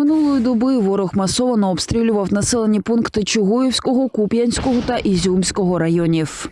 Минулої доби ворог масовано обстрілював населені пункти Чугуївського, Куп'янського та Ізюмського районів.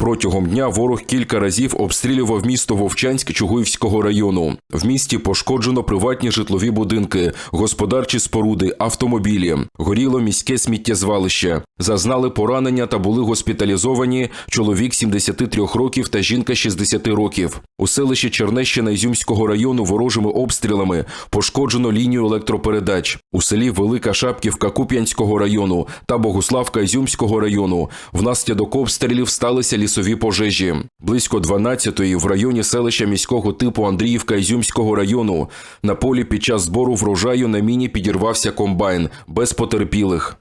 Протягом дня ворог кілька разів обстрілював місто Вовчанськ Чугуївського району. В місті пошкоджено приватні житлові будинки, господарчі споруди, автомобілі. Горіло міське сміттєзвалище. Зазнали поранення та були госпіталізовані чоловік 73 років та жінка 60 років. У селищі Чернещина Ізюмського району ворожими обстрілами пошкоджено лінію електропередач. У селі Велика Шапківка Куп'янського району та Богуславка Ізюмського району внаслідок обстрілів сталися лісові пожежі. Близько 12-ї в районі селища міського типу Андріївка Ізюмського району на полі під час збору врожаю на міні підірвався комбайн без потерпілих.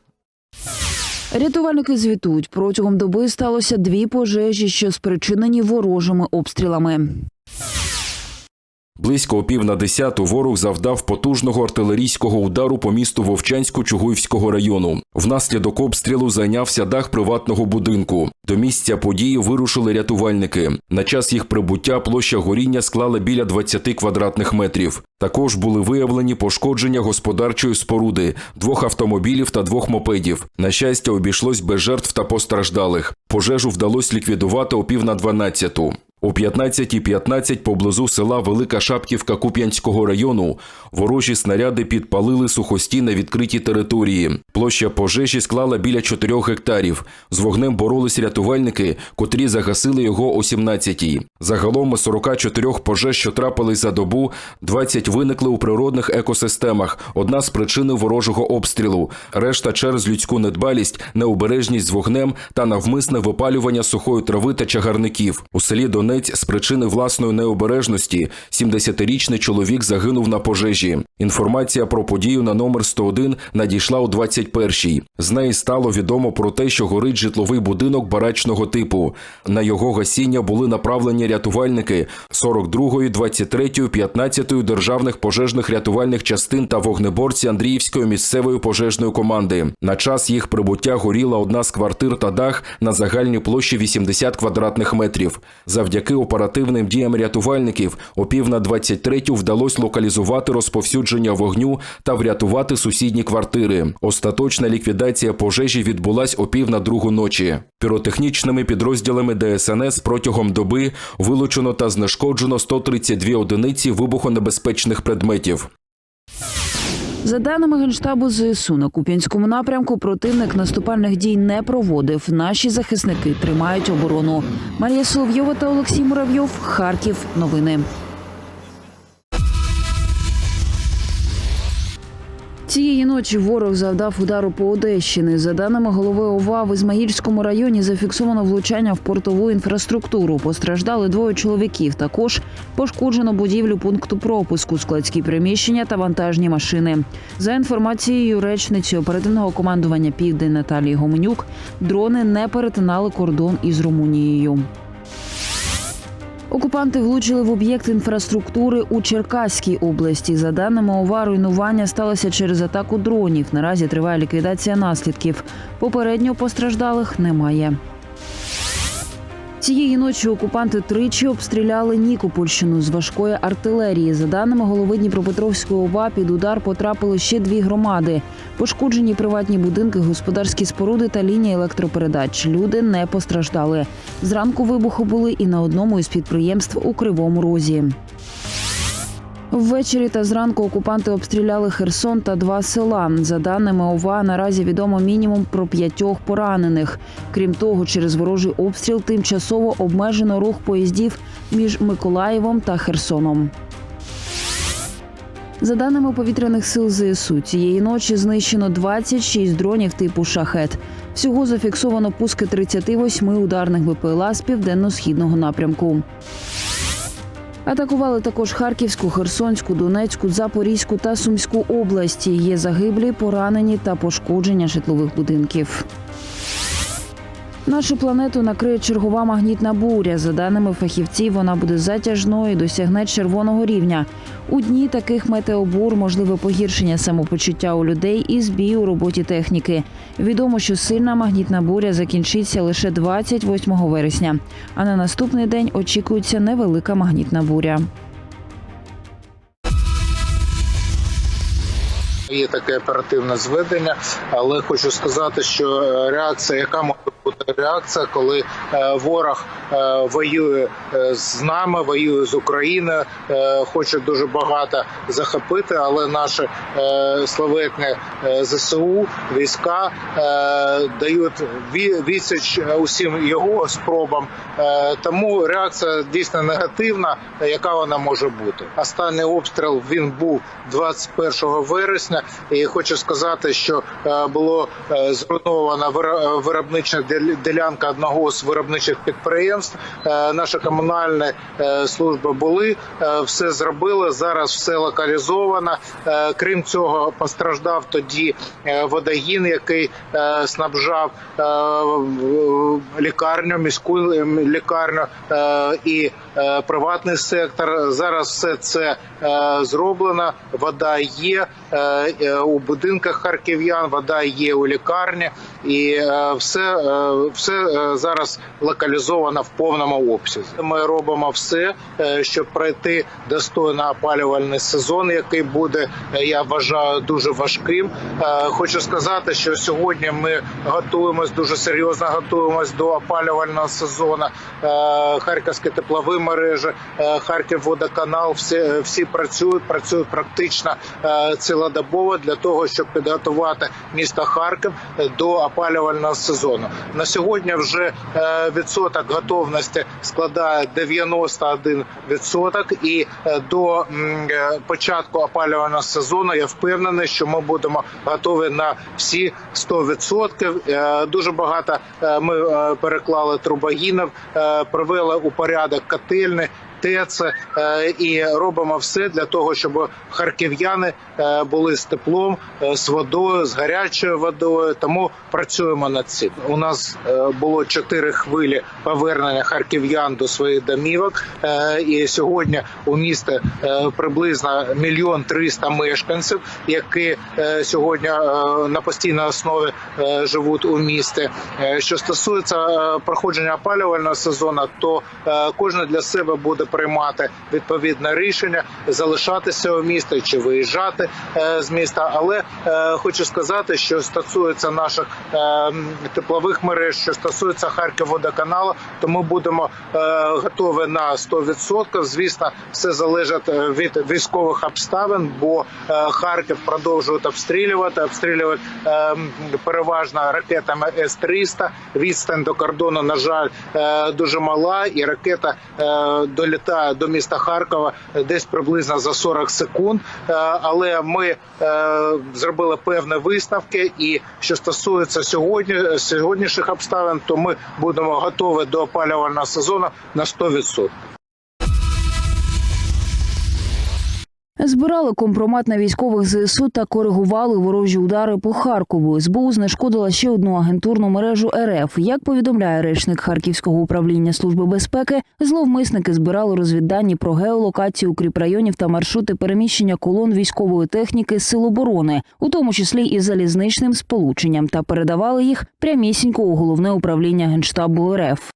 Рятувальники звітують, протягом доби сталося дві пожежі, що спричинені ворожими обстрілами. Близько о пів на десяту ворог завдав потужного артилерійського удару по місту Вовчанську Чугуївського району. Внаслідок обстрілу зайнявся дах приватного будинку. До місця події вирушили рятувальники. На час їх прибуття площа горіння склала біля 20 квадратних метрів. Також були виявлені пошкодження господарчої споруди, двох автомобілів та двох мопедів. На щастя, обійшлось без жертв та постраждалих. Пожежу вдалося ліквідувати о пів на дванадцяту. О 15.15 поблизу села Велика Шапківка Куп'янського району ворожі снаряди підпалили сухості на відкритій території. Площа пожежі склала біля 4 гектарів. З вогнем боролись рятувальники, котрі загасили його о 17-й. Загалом із 44 пожеж, що трапились за добу, 20 виникли у природних екосистемах. Одна з причин ворожого обстрілу. Решта через людську недбалість, необережність з вогнем та навмисне випалювання сухої трави та чагарників. У селі Донець з причини власної необережності 70-річний чоловік загинув на пожежі. Інформація про подію на номер 101 надійшла у 21-й. З неї стало відомо про те, що горить житловий будинок барачного типу. На його гасіння були направлені рятувальники 42-ї, 23-ї, 15-ї державних пожежних рятувальних частин та вогнеборці Андріївської місцевої пожежної команди. На час їх прибуття горіла одна з квартир та дах на загальній площі 80 квадратних метрів. Завдяки оперативним діям рятувальників о пів на 23-ю вдалося локалізувати розповсюдження вогню та врятувати сусідні квартири. Остаточна ліквідація пожежі відбулась о пів на другу ночі. Піротехнічними підрозділами ДСНС протягом доби вилучено та знешкоджено 132 одиниці вибухонебезпечних предметів. За даними генштабу ЗСУ на Куп'янському напрямку, противник наступальних дій не проводив. Наші захисники тримають оборону. Марія Соловйова та Олексій Муравйов. Харків. Новини. Цієї ночі ворог завдав удару по Одещини. За даними голови ОВА, в Ізмаїльському районі зафіксовано влучання в портову інфраструктуру. Постраждали двоє чоловіків. Також пошкоджено будівлю пункту пропуску, складські приміщення та вантажні машини. За інформацією речниці оперативного командування Південь Наталії Гоменюк, дрони не перетинали кордон із Румунією. Окупанти влучили в об'єкт інфраструктури у Черкаській області. За даними ОВА, руйнування сталося через атаку дронів. Наразі триває ліквідація наслідків. Попередньо постраждалих немає. Цієї ночі окупанти тричі обстріляли Нікопольщину з важкої артилерії. За даними голови Дніпропетровської ОВА, під удар потрапили ще дві громади. Пошкоджені приватні будинки, господарські споруди та лінії електропередач. Люди не постраждали. Зранку вибухи були і на одному із підприємств у Кривому Розі. Ввечері та зранку окупанти обстріляли Херсон та два села. За даними ОВА, наразі відомо мінімум про п'ятьох поранених. Крім того, через ворожий обстріл тимчасово обмежено рух поїздів між Миколаєвом та Херсоном. За даними повітряних сил ЗСУ, цієї ночі знищено 26 дронів типу шахет. Всього зафіксовано пуски 38 ударних БПЛА з південно-східного напрямку. Атакували також Харківську, Херсонську, Донецьку, Запорізьку та Сумську області. Є загиблі, поранені та пошкодження житлових будинків. Нашу планету накриє чергова магнітна буря. За даними фахівців, вона буде затяжною і досягне червоного рівня. У дні таких метеобур можливе погіршення самопочуття у людей і збій у роботі техніки. Відомо, що сильна магнітна буря закінчиться лише 28 вересня. А на наступний день очікується невелика магнітна буря. Є таке оперативне зведення, але хочу сказати, що е, реакція, яка може бути реакція, коли е, ворог е, воює з нами, воює з Україною, хоче дуже багато захопити, але наші е, славетні е, ЗСУ війська дають ві- відсіч усім його спробам. Тому реакція дійсно негативна. Яка вона може бути? Останній обстріл він був 21 вересня, і хочу сказати, що е, було е, зруйнована виробнича ділянка одного з виробничих підприємств. Е, Наші комунальні е, служби були, все зробили. Зараз все локалізовано. Крім цього, постраждав тоді водогін, який снабжав лікарню, міську лікарню і приватний сектор. Зараз все це е, зроблено. Вода є е, е, у будинках харків'ян, вода є у лікарні, і е, все, е, все е, зараз локалізовано в повному обсязі. Ми робимо все, е, щоб пройти достойно опалювальний сезон, який буде, е, я вважаю, дуже важким. Е, Хочу сказати, що сьогодні ми готуємось дуже серйозно готуємось до опалювального сезону. Е, Харківські теплові мережі, е, Харківводоканал, всі, всі працюють, працюють практично е, цілодобово для того, щоб підготувати місто Харків е, до опалювального сезону. На сьогодні вже е, відсоток готовності складає 91 відсоток, і е, до е, початку опалювального сезону я впевнений, що ми будемо готові на всі 100%. Е, Дуже багато е, ми е, переклали трубогінів, е, привели у порядок котельні. ТЕЦ е, і робимо все для того, щоб харків'яни були з теплом, е, з водою, з гарячою водою. Тому працюємо над цим. У нас е, було чотири хвилі повернення харків'ян до своїх домівок. Е, І сьогодні у місті е, приблизно мільйон триста мешканців, які е, сьогодні е, на постійній основі е, живуть у місті. Е, Що стосується е, проходження опалювального сезону, то е, кожен для себе буде приймати відповідне рішення залишатися у місті чи виїжджати е, з міста. Але е, хочу сказати, що стосується наших е, теплових мереж, що стосується Харківводоканалу, то ми будемо готові на 100%. Звісно, все залежить від військових обставин, бо Харків продовжують обстрілювати, обстрілюють е, переважно ракетами С-300. Відстань до кордону, на жаль, дуже мала, і ракета долітає до міста Харкова десь приблизно за 40 секунд. Але ми е, зробили певні виставки. І що стосується сьогодні сьогоднішніх обставин, то ми будемо готові до опалювального сезону на 100%. Збирали компромат на військових ЗСУ та коригували ворожі удари по Харкову. СБУ знешкодила ще одну агентурну мережу РФ. Як повідомляє речник Харківського управління служби безпеки, зловмисники збирали розвіддані про геолокацію укріпрайонів та маршрути переміщення колон військової техніки сил оборони, у тому числі і залізничним сполученням, та передавали їх прямісінько у головне управління генштабу РФ.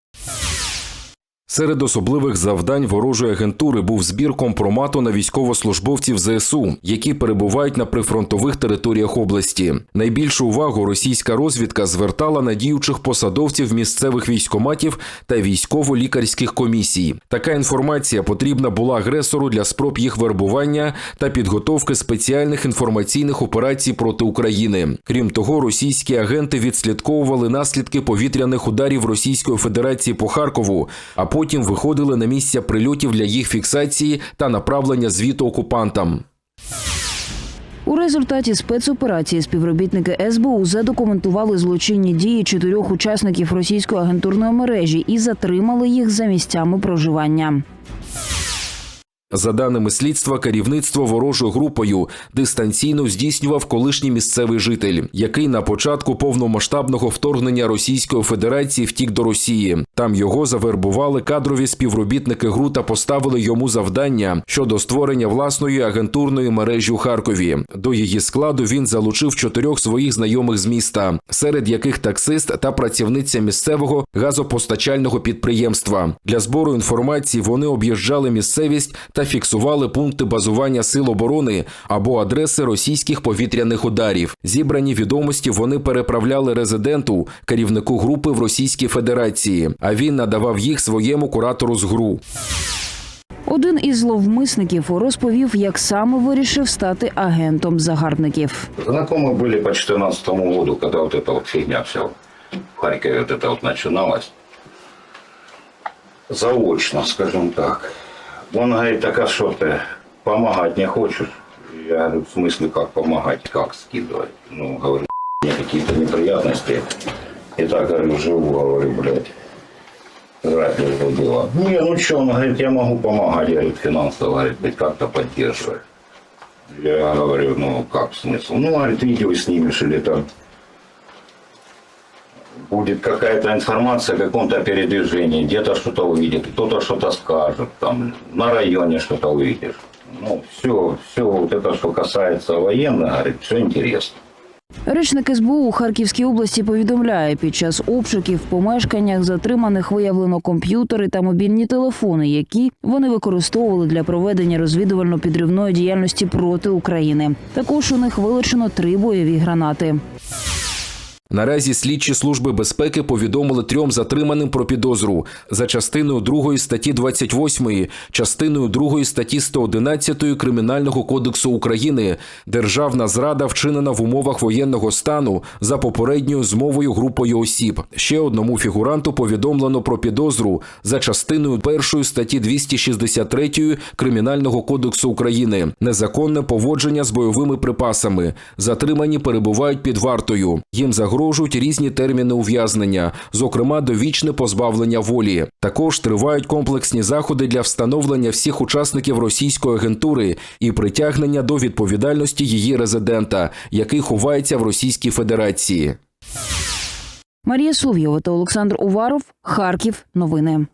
Серед особливих завдань ворожої агентури був збір компромату на військовослужбовців ЗСУ, які перебувають на прифронтових територіях області. Найбільшу увагу російська розвідка звертала на діючих посадовців місцевих військоматів та військово-лікарських комісій. Така інформація потрібна була агресору для спроб їх вербування та підготовки спеціальних інформаційних операцій проти України. Крім того, російські агенти відслідковували наслідки повітряних ударів Російської Федерації по Харкову, а потім виходили на місця прильотів для їх фіксації та направлення звіту окупантам. У результаті спецоперації співробітники СБУ задокументували злочинні дії чотирьох учасників російської агентурної мережі і затримали їх за місцями проживання. За даними слідства, керівництво ворожою групою дистанційно здійснював колишній місцевий житель, який на початку повномасштабного вторгнення Російської Федерації втік до Росії. Там його завербували кадрові співробітники ГРУ та поставили йому завдання щодо створення власної агентурної мережі у Харкові. До її складу він залучив чотирьох своїх знайомих з міста, серед яких таксист та працівниця місцевого газопостачального підприємства. Для збору інформації вони об'їжджали місцевість та та фіксували пункти базування сил оборони або адреси російських повітряних ударів. Зібрані відомості вони переправляли резиденту, керівнику групи в Російській Федерації, а він надавав їх своєму куратору з ГРУ. Один із зловмисників розповів, як саме вирішив стати агентом загарбників. Знакомы были по 2014 году, когда вот эта вот фигня вся в Харькове вот это вот начиналась. Заочно, скажем так. Он говорит, так а что ты, помогать не хочешь? Я говорю, в смысле как помогать, как скидывать? Ну, говорю, мне какие-то неприятности. И так, говорю, живу, говорю, блядь. Жрать не было. Не, ну что, он говорит, я могу помогать, говорит, финансово, говорит, как-то поддерживать. Я говорю, ну как смысл? Ну, говорит, видео снимешь или там будет какая-то информация о каком-то передвижении, где-то что-то увидит, кто-то что-то скажет, там на районе что-то увидишь. Ну, все, все вот это, что касается военных, говорит, все интересно. Речник СБУ у Харківській області повідомляє, під час обшуків в помешканнях затриманих виявлено комп'ютери та мобільні телефони, які вони використовували для проведення розвідувально-підривної діяльності проти України. Також у них вилучено три бойові гранати. Наразі слідчі служби безпеки повідомили трьом затриманим про підозру за частиною 2 статті 28, частиною 2 статті 111 Кримінального кодексу України державна зрада вчинена в умовах воєнного стану за попередньою змовою групою осіб. Ще одному фігуранту повідомлено про підозру за частиною 1 статті 263 Кримінального кодексу України незаконне поводження з бойовими припасами. Затримані перебувають під вартою. Їм загрожують різні терміни ув'язнення, зокрема довічне позбавлення волі. Також тривають комплексні заходи для встановлення всіх учасників російської агентури і притягнення до відповідальності її резидента, який ховається в Російській Федерації. Марія Соловйова та Олександр Уваров. Харків. Новини.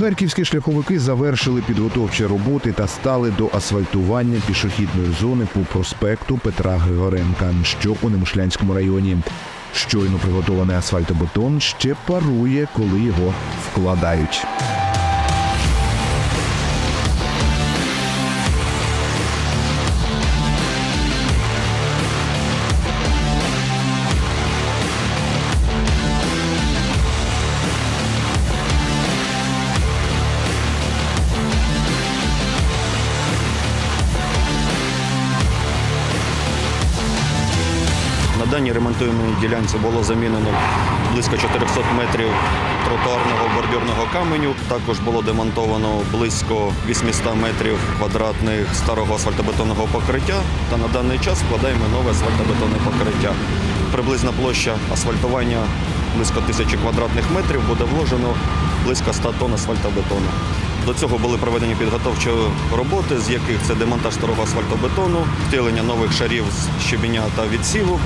Харківські шляховики завершили підготовчі роботи та стали до асфальтування пішохідної зони по проспекту Петра Григоренка, що у Немишлянському районі. Щойно приготований асфальтобетон ще парує, коли його вкладають. Ремонтуємій ділянці було замінено близько 400 метрів тротуарного бордюрного каменю. Також було демонтовано близько 800 метрів квадратних старого асфальтобетонного покриття. Та на даний час складаємо нове асфальтобетонне покриття. Приблизна площа асфальтування близько тисячі квадратних метрів буде вложено близько 100 тонн асфальтобетону. До цього були проведені підготовчі роботи, з яких це демонтаж старого асфальтобетону, втілення нових шарів з щебеня та відсіву,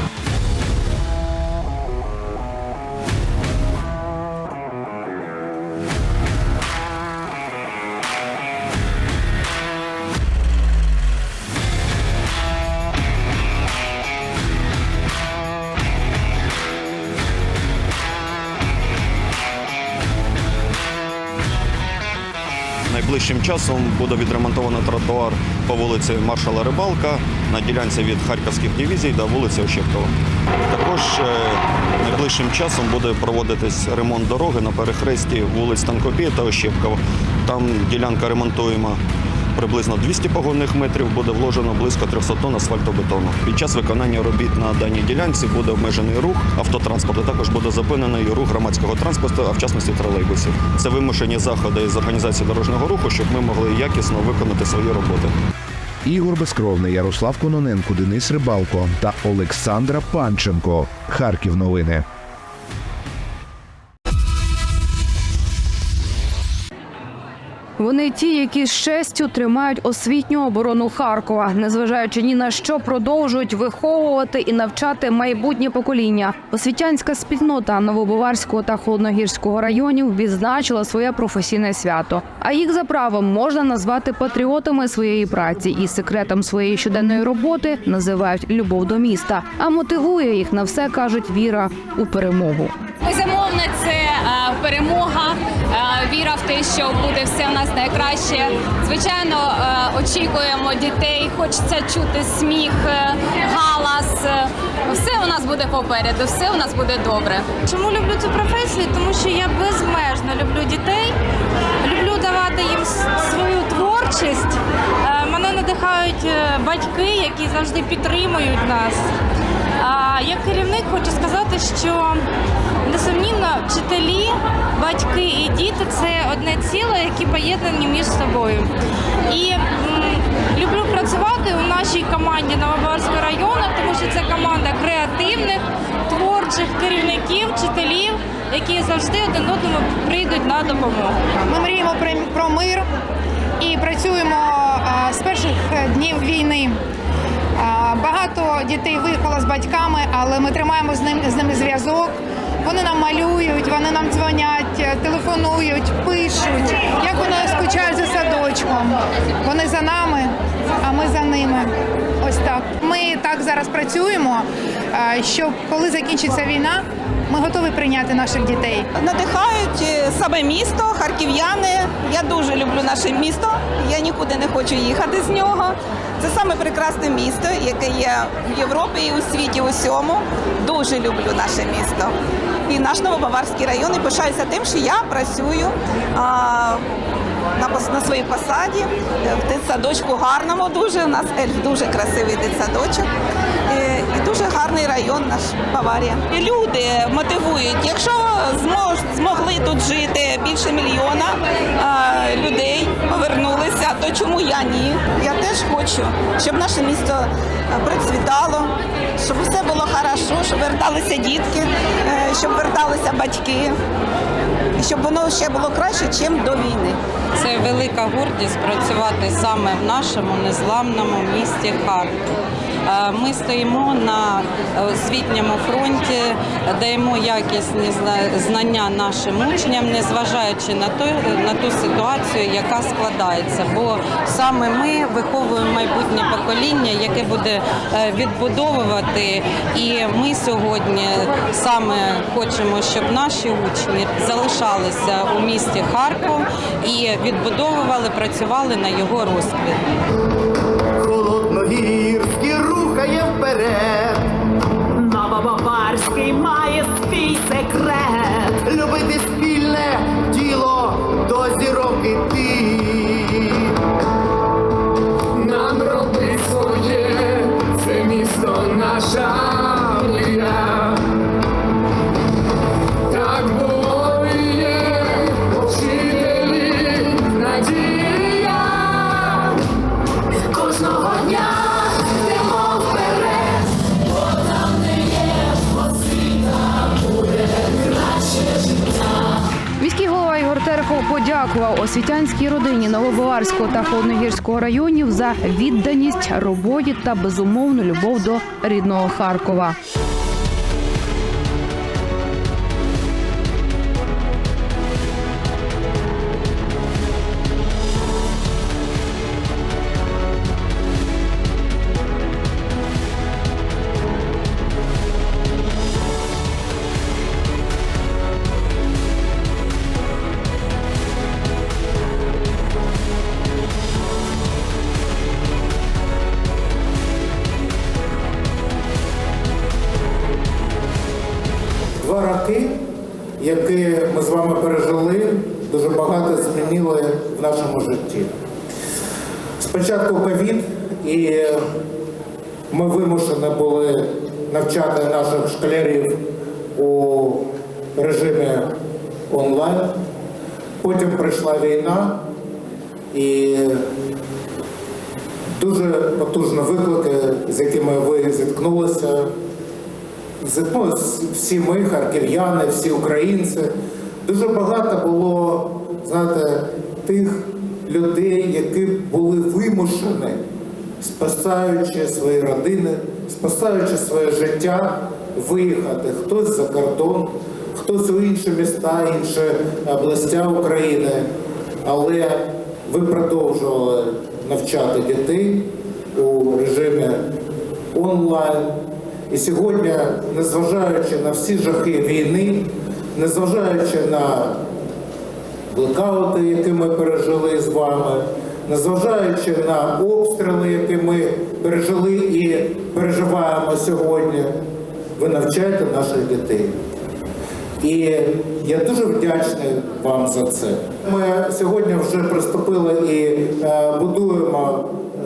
часом буде відремонтовано тротуар по вулиці Маршала Рибалка на ділянці від Харківських дивізій до вулиці Ощепкова. Також е, найближчим часом буде проводитись ремонт дороги на перехресті вулиць Танкопія та Ощепкова. Там ділянка ремонтуємо приблизно 200 погонних метрів, буде вложено близько 300 тонн асфальтобетону. Під час виконання робіт на даній ділянці буде обмежений рух автотранспорту. Також буде зупинений рух громадського транспорту, а в частності тролейбусів. Це вимушені заходи з організації дорожнього руху, щоб ми могли якісно виконати свої роботи. Ігор Безкровний, Ярослав Кононенко, Денис Рибалко та Олександра Панченко. Харків новини. Вони ті, які з честю тримають освітню оборону Харкова, незважаючи ні на що продовжують виховувати і навчати майбутнє покоління. Освітянська спільнота Новобуварського та Холодногірського районів відзначила своє професійне свято. А їх за правом можна назвати патріотами своєї праці і секретом своєї щоденної роботи називають любов до міста. А мотивує їх на все кажуть віра у перемогу. Безумовно, це е, перемога, е, віра в те, що буде все у нас найкраще. Звичайно, е, очікуємо дітей, хочеться чути сміх, галас. Все у нас буде попереду, все у нас буде добре. Чому люблю цю професію? Тому що я безмежно люблю дітей, люблю давати їм свою творчість. Е, Мене надихають е, батьки, які завжди підтримують нас. А як керівник хочу сказати, що несумнівно вчителі, батьки і діти це одне ціле, які поєднані між собою. І м, люблю працювати у нашій команді Новобаварського району, тому що це команда креативних, творчих керівників, вчителів, які завжди один одному прийдуть на допомогу. Ми мріємо про мир і працюємо з перших е, днів війни. Багато дітей виїхало з батьками, але ми тримаємо з ним з ними зв'язок. Вони нам малюють, вони нам дзвонять, е, телефонують, пишуть. Як вони скучають за садочком. Вони за нами, а ми за ними. Ось так. Ми так зараз працюємо, е, щоб коли закінчиться війна, ми готові прийняти наших дітей. Надихають е, саме місто, харків'яни. Я дуже люблю наше місто. Я нікуди не хочу їхати з нього. Це саме прекрасне місто, яке є в Європі і у світі усьому. Дуже люблю наше місто. І наш Новобаварський район і пишаюся тим, що я працюю на, своїй посаді е, в дитсадочку гарному дуже. У нас ельф дуже красивий дитсадочок. Е, І дуже гарний район наш Баварія. Люди мотивують, якщо змож, змогли тут жити більше мільйона людей, то чому я ні? Я теж хочу, щоб наше місто е, процвітало, щоб все було хорошо, щоб верталися дітки, е, щоб верталися батьки, щоб воно ще було краще, ніж до війни. Це велика гордість працювати саме в нашому незламному місті Харків. Е, Ми стоїмо на е, освітньому фронті, даємо якісні знання нашим учням, незважаючи на то на ту ситуацію, яка складається. Бо саме ми виховуємо майбутнє покоління, яке буде е, відбудовувати. І ми сьогодні саме хочемо, щоб наші учні залишалися у місті Харків і відбудовували, працювали на його розквіт. Рухає вперед. Новобаварський має свій секрет. Любити спільне діло до зірок іти. Подякував освітянській родині Новобаварського та Холодногірського районів за відданість роботі та безумовну любов до рідного Харкова. Які ми з вами пережили, дуже багато змінили в нашому житті. Спочатку ковід, і ми вимушені були навчати наших школярів у режимі онлайн. Потім прийшла війна і дуже потужні виклики, з якими ви зіткнулися. Ну, всі ми, харків'яни, всі українці. Дуже багато було, знаєте, тих людей, які були вимушені, спасаючи свої родини, спасаючи своє життя, виїхати. Хтось за кордон, хтось у інші міста, інші областя України. Але ви продовжували навчати дітей у режимі онлайн. І сьогодні, незважаючи на всі жахи війни, незважаючи на блекаути, які ми пережили з вами, незважаючи на обстріли, які ми пережили і переживаємо сьогодні, ви навчаєте наших дітей. І я дуже вдячний вам за це. Ми сьогодні вже приступили і е, будуємо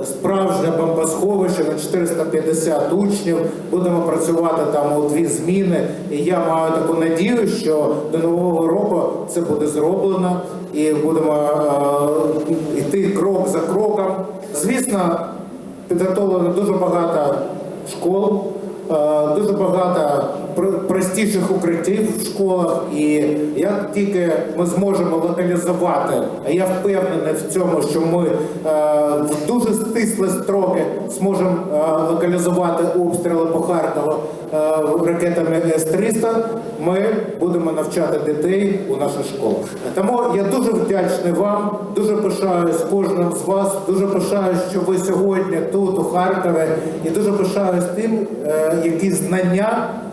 справжнє бомбосховище на 450 учнів. Будемо працювати там у дві зміни. І я маю таку надію, що до нового року це буде зроблено, і будемо е, йти крок за кроком. Звісно, підготовлено дуже багато школ. Е, Дуже багато простіших укриттів в школах, і як тільки ми зможемо локалізувати, а я впевнений в цьому, що ми е, в дуже стислі строки зможемо е, локалізувати обстріли по Харкову е, ракетами С-300, ми будемо навчати дітей у наших школах. Тому я дуже вдячний вам, дуже пишаюсь кожним з вас, дуже пишаюсь, що ви сьогодні тут, у Харкові, і дуже пишаюсь тим, які знання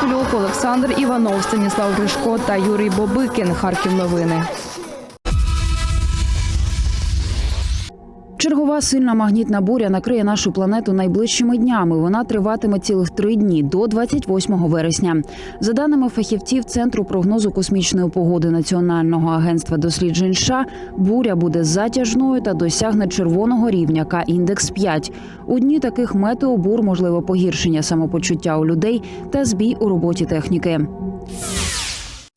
Копилюк, Олександр Іванов, Станіслав Гришко та Юрій Бобикін. Харків новини. Чергова сильна магнітна буря накриє нашу планету найближчими днями. Вона триватиме цілих три дні до 28 вересня. За даними фахівців Центру прогнозу космічної погоди Національного агентства досліджень США, буря буде затяжною та досягне червоного рівня К індекс 5. У дні таких метеобур можливе погіршення самопочуття у людей та збій у роботі техніки.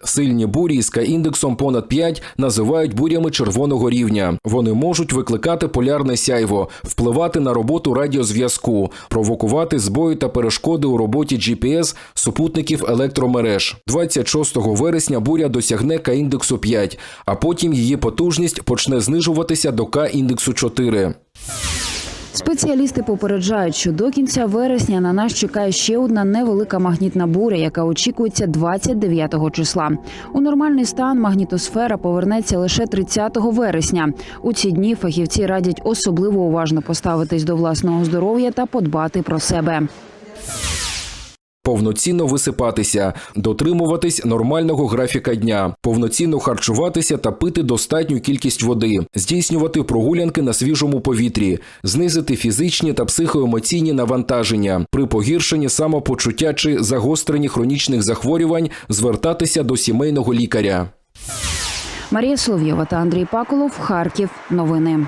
Сильні бурі з К-індексом понад 5 називають бурями червоного рівня. Вони можуть викликати полярне сяйво, впливати на роботу радіозв'язку, провокувати збої та перешкоди у роботі GPS, супутників електромереж. 26 вересня буря досягне К-індексу 5, а потім її потужність почне знижуватися до К-індексу 4. Спеціалісти попереджають, що до кінця вересня на нас чекає ще одна невелика магнітна буря, яка очікується 29 числа. У нормальний стан магнітосфера повернеться лише 30 вересня. У ці дні фахівці радять особливо уважно поставитись до власного здоров'я та подбати про себе. Повноцінно висипатися, дотримуватись нормального графіка дня, повноцінно харчуватися та пити достатню кількість води, здійснювати прогулянки на свіжому повітрі, знизити фізичні та психоемоційні навантаження, при погіршенні самопочуття чи загостренні хронічних захворювань звертатися до сімейного лікаря. Марія Соловйова та Андрій Паколов. Харків. Новини.